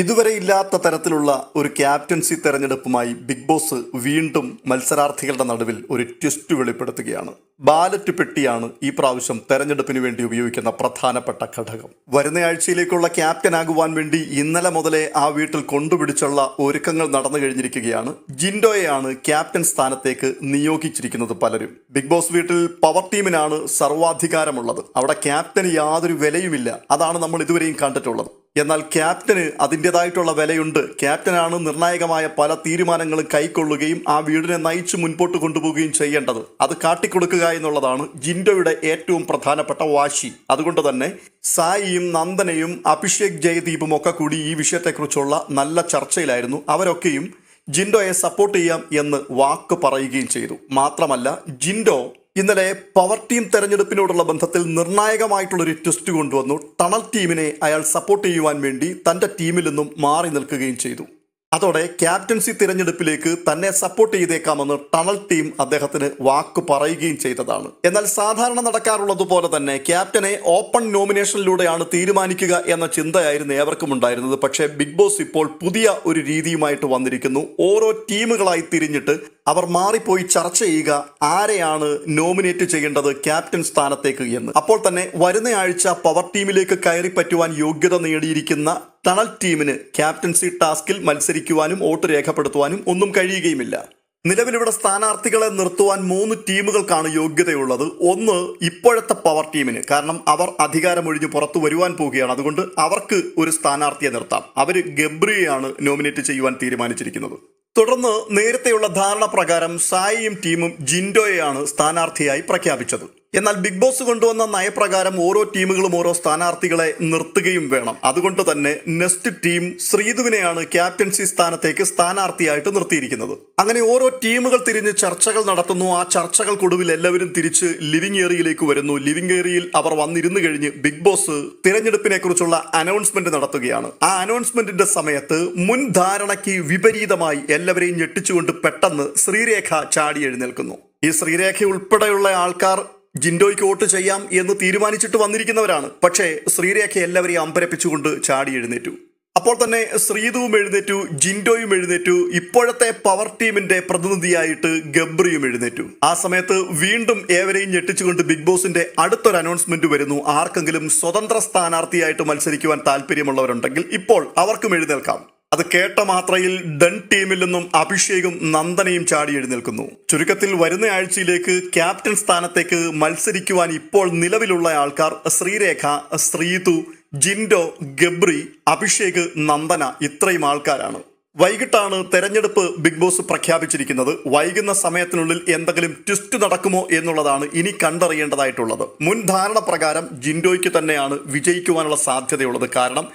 ഇതുവരെ ഇല്ലാത്ത തരത്തിലുള്ള ഒരു ക്യാപ്റ്റൻസി തെരഞ്ഞെടുപ്പുമായി ബിഗ് ബോസ് വീണ്ടും മത്സരാർത്ഥികളുടെ നടുവിൽ ഒരു ട്വിസ്റ്റ് വെളിപ്പെടുത്തുകയാണ്. ബാലറ്റ് പെട്ടിയാണ് ഈ പ്രാവശ്യം തെരഞ്ഞെടുപ്പിന് വേണ്ടി ഉപയോഗിക്കുന്ന പ്രധാനപ്പെട്ട ഘടകം. വരുന്ന ആഴ്ചയിലേക്കുള്ള ക്യാപ്റ്റനാകുവാൻ വേണ്ടി ഇന്നലെ മുതലേ ആ വീട്ടിൽ കൊണ്ടുപിടിച്ചുള്ള ഒരുക്കങ്ങൾ നടന്നു കഴിഞ്ഞിരിക്കുകയാണ്. ജിൻഡോയെയാണ് ക്യാപ്റ്റൻ സ്ഥാനത്തേക്ക് നിയോഗിച്ചിരിക്കുന്നത് പലരും. ബിഗ് ബോസ് വീട്ടിൽ പവർ ടീമിനാണ് സർവാധികാരമുള്ളത്. അവിടെ ക്യാപ്റ്റന് യാതൊരു വിലയുമില്ല. അതാണ് നമ്മൾ ഇതുവരെയും കണ്ടിട്ടുള്ളത്. എന്നാൽ ക്യാപ്റ്റന് അതിന്റെതായിട്ടുള്ള വിലയുണ്ട്. ക്യാപ്റ്റനാണ് നിർണായകമായ പല തീരുമാനങ്ങളും കൈക്കൊള്ളുകയും ആ വീടിനെ നയിച്ച് മുൻപോട്ട് കൊണ്ടുപോവുകയും ചെയ്യേണ്ടത്. അത് കാട്ടിക്കൊടുക്കുക എന്നുള്ളതാണ് ജിൻഡോയുടെ ഏറ്റവും പ്രധാനപ്പെട്ട വാശി. അതുകൊണ്ട് തന്നെ സായിയും നന്ദനയും അഭിഷേക് ജയദീപും ഒക്കെ കൂടി ഈ വിഷയത്തെക്കുറിച്ചുള്ള നല്ല ചർച്ചയിലായിരുന്നു. അവരൊക്കെയും ജിൻഡോയെ സപ്പോർട്ട് ചെയ്യാം എന്ന് വാക്ക് പറയുകയും ചെയ്തു. മാത്രമല്ല ജിൻഡോ ഇന്നലെ പവർ ടീം തെരഞ്ഞെടുപ്പിനോടുള്ള ബന്ധത്തിൽ നിർണായകമായിട്ടുള്ളൊരു ട്വിസ്റ്റ് കൊണ്ടുവന്നു. ടണൽ ടീമിനെ അയാൾ സപ്പോർട്ട് ചെയ്യുവാൻ വേണ്ടി തന്റെ ടീമിൽ നിന്നും മാറി നിൽക്കുകയും ചെയ്തു. അതോടെ ക്യാപ്റ്റൻസി തിരഞ്ഞെടുപ്പിലേക്ക് തന്നെ സപ്പോർട്ട് ചെയ്തേക്കാമെന്ന് ടണൽ ടീം അദ്ദേഹത്തിന് വാക്ക് പറയുകയും ചെയ്തതാണ്. എന്നാൽ സാധാരണ നടക്കാറുള്ളതുപോലെ തന്നെ ക്യാപ്റ്റനെ ഓപ്പൺ നോമിനേഷനിലൂടെയാണ് തീരുമാനിക്കുക എന്ന ചിന്തയായിരുന്നു ഏവർക്കും ഉണ്ടായിരുന്നത്. പക്ഷേ ബിഗ് ബോസ് ഇപ്പോൾ പുതിയ ഒരു രീതിയുമായിട്ട് വന്നിരിക്കുന്നു. ഓരോ ടീമുകളായി തിരിഞ്ഞിട്ട് അവർ മാറിപ്പോയി ചർച്ച ചെയ്യുക ആരെയാണ് നോമിനേറ്റ് ചെയ്യേണ്ടത് ക്യാപ്റ്റൻ സ്ഥാനത്തേക്ക് എന്ന്. അപ്പോൾ തന്നെ വരുന്ന ആഴ്ച പവർ ടീമിലേക്ക് കയറി പറ്റുവാൻ യോഗ്യത നേടിയിരിക്കുന്ന തണൽ ടീമിന് ക്യാപ്റ്റൻസി ടാസ്കിൽ മത്സരിക്കുവാനും വോട്ട് രേഖപ്പെടുത്തുവാനും ഒന്നും കഴിയുകയുമില്ല. നിലവിലിവിടെ സ്ഥാനാർത്ഥികളെ നിർത്തുവാൻ മൂന്ന് ടീമുകൾക്കാണ് യോഗ്യതയുള്ളത്. ഒന്ന് ഇപ്പോഴത്തെ പവർ ടീമിന്. കാരണം അവർ അധികാരമൊഴിഞ്ഞ് പുറത്തു വരുവാൻ പോവുകയാണ്. അതുകൊണ്ട് അവർക്ക് ഒരു സ്ഥാനാർത്ഥിയെ നിർത്താം. അവർ ഗബ്രിയെയാണ് നോമിനേറ്റ് ചെയ്യുവാൻ തീരുമാനിച്ചിരിക്കുന്നത്. തുടർന്ന് നേരത്തെയുള്ള ധാരണ പ്രകാരം സായിയും ടീമും ജിൻഡോയെയാണ് സ്ഥാനാർത്ഥിയായി പ്രഖ്യാപിച്ചത്. എന്നാൽ ബിഗ് ബോസ് കൊണ്ടുവന്ന നയപ്രകാരം ഓരോ ടീമുകളും ഓരോ സ്ഥാനാർത്ഥികളെ നിർത്തുകയും വേണം. അതുകൊണ്ട് തന്നെ നെസ്റ്റ് ടീം ശ്രീധുവിനെയാണ് ക്യാപ്റ്റൻസി സ്ഥാനത്തേക്ക് സ്ഥാനാർത്ഥിയായിട്ട് നിർത്തിയിരിക്കുന്നത്. അങ്ങനെ ഓരോ ടീമുകൾ തിരിഞ്ഞ് ചർച്ചകൾ നടത്തുന്നു. ആ ചർച്ചകൾക്കൊടുവിൽ എല്ലാവരും തിരിച്ച് ലിവിംഗ് ഏറിയയിലേക്ക് വരുന്നു. ലിവിംഗ് ഏരിയയിൽ അവർ വന്നിരുന്നു കഴിഞ്ഞ് ബിഗ് ബോസ് തിരഞ്ഞെടുപ്പിനെ കുറിച്ചുള്ള അനൗൺസ്മെന്റ് നടത്തുകയാണ്. ആ അനൗൺസ്മെന്റിന്റെ സമയത്ത് മുൻ ധാരണയ്ക്ക് വിപരീതമായി എല്ലാവരെയും ഞെട്ടിച്ചുകൊണ്ട് പെട്ടെന്ന് ശ്രീരേഖ ചാടി എഴുന്നേൽക്കുന്നു. ഈ ശ്രീരേഖ ഉൾപ്പെടെയുള്ള ആൾക്കാർ ജിൻഡോയ്ക്ക് വോട്ട് ചെയ്യാം എന്ന് തീരുമാനിച്ചിട്ട് വന്നിരിക്കുന്നവരാണ്. പക്ഷേ ശ്രീരേഖ എല്ലാവരെയും അമ്പരപ്പിച്ചുകൊണ്ട് ചാടി എഴുന്നേറ്റു. അപ്പോൾ തന്നെ ശ്രീതുവും എഴുന്നേറ്റു ജിൻഡോയും എഴുന്നേറ്റു ഇപ്പോഴത്തെ പവർ ടീമിന്റെ പ്രതിനിധിയായിട്ട് ഗബ്രിയും എഴുന്നേറ്റു. ആ സമയത്ത് വീണ്ടും ഏവരെയും ഞെട്ടിച്ചുകൊണ്ട് ബിഗ് ബോസിന്റെ അടുത്തൊരു അനൗൺസ്മെന്റ് വരുന്നു. ആർക്കെങ്കിലും സ്വതന്ത്ര സ്ഥാനാർത്ഥിയായിട്ട് മത്സരിക്കുവാൻ താല്പര്യമുള്ളവരുണ്ടെങ്കിൽ ഇപ്പോൾ അവർക്കും എഴുന്നേൽക്കാം. അത് കേട്ട മാത്രയിൽ ഡൺ ടീമിൽ നിന്നും അഭിഷേകും നന്ദനയും ചാടി എഴുന്നേൽക്കുന്നു. ചുരുക്കത്തിൽ വരുന്ന ആഴ്ചയിലേക്ക് ക്യാപ്റ്റൻ സ്ഥാനത്തേക്ക് മത്സരിക്കുവാൻ ഇപ്പോൾ നിലവിലുള്ള ആൾക്കാർ ശ്രീരേഖ ശ്രീതു ജിൻഡോ ഗബ്രി അഭിഷേക് നന്ദന ഇത്രയും ആൾക്കാരാണ്. വൈകിട്ടാണ് തെരഞ്ഞെടുപ്പ് ബിഗ് ബോസ് പ്രഖ്യാപിച്ചിരിക്കുന്നത്. വൈകുന്ന സമയത്തിനുള്ളിൽ എന്തെങ്കിലും ട്വിസ്റ്റ് നടക്കുമോ എന്നുള്ളതാണ് ഇനി കണ്ടറിയേണ്ടതായിട്ടുള്ളത്. മുൻ ധാരണ പ്രകാരം ജിൻഡോയ്ക്ക് തന്നെയാണ് വിജയിക്കുവാനുള്ള സാധ്യതയുള്ളത്. കാരണം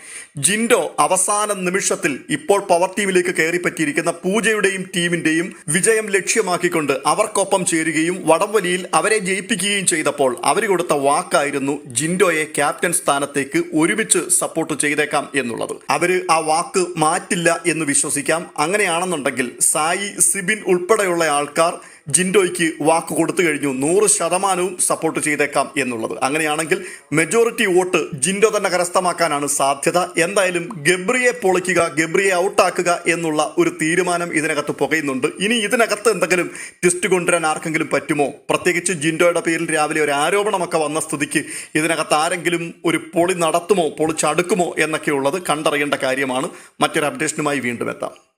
ജിൻഡോ അവസാന നിമിഷത്തിൽ ഇപ്പോൾ പവർ ടീമിലേക്ക് കയറിപ്പറ്റിയിരിക്കുന്ന പൂജയുടെയും ടീമിന്റെയും വിജയം ലക്ഷ്യമാക്കിക്കൊണ്ട് അവർക്കൊപ്പം ചേരുകയും വടംവലിയിൽ അവരെ ജയിപ്പിക്കുകയും ചെയ്തപ്പോൾ അവർ കൊടുത്ത വാക്കായിരുന്നു ജിൻഡോയെ ക്യാപ്റ്റൻ സ്ഥാനത്തേക്ക് ഒരുമിച്ച് സപ്പോർട്ട് ചെയ്തേക്കാം എന്നുള്ളത്. അവർ ആ വാക്ക് മാറ്റില്ല എന്ന് വിശ്വസിക്കാം. അങ്ങനെയാണെന്നുണ്ടെങ്കിൽ സായി സിബിൻ ഉൾപ്പെടെയുള്ള ആൾക്കാർ ജിൻഡോയ്ക്ക് വാക്ക് കൊടുത്തു കഴിഞ്ഞു. നൂറ് ശതമാനവും സപ്പോർട്ട് ചെയ്തേക്കാം എന്നുള്ളത്. അങ്ങനെയാണെങ്കിൽ മെജോറിറ്റി വോട്ട് ജിൻഡോ തന്നെ കരസ്ഥമാക്കാനാണ് സാധ്യത. എന്തായാലും ഗബ്രിയെ പൊളിക്കുക ഗബ്രിയെ ഔട്ടാക്കുക എന്നുള്ള ഒരു തീരുമാനം ഇതിനകത്ത് പുകയുന്നുണ്ട്. ഇനി ഇതിനകത്ത് എന്തെങ്കിലും ട്വിസ്റ്റ് കൊണ്ടുവരാൻ ആർക്കെങ്കിലും പറ്റുമോ? പ്രത്യേകിച്ച് ജിൻഡോയുടെ പേരിൽ രാവിലെ ഒരു ആരോപണമൊക്കെ വന്ന സ്ഥിതിക്ക് ഇതിനകത്ത് ആരെങ്കിലും ഒരു പൊളി നടത്തുമോ പൊളിച്ചടുക്കുമോ എന്നൊക്കെയുള്ളത് കണ്ടറിയേണ്ട കാര്യമാണ്. മറ്റൊരു അപ്ഡേഷനുമായി വീണ്ടും എത്താം.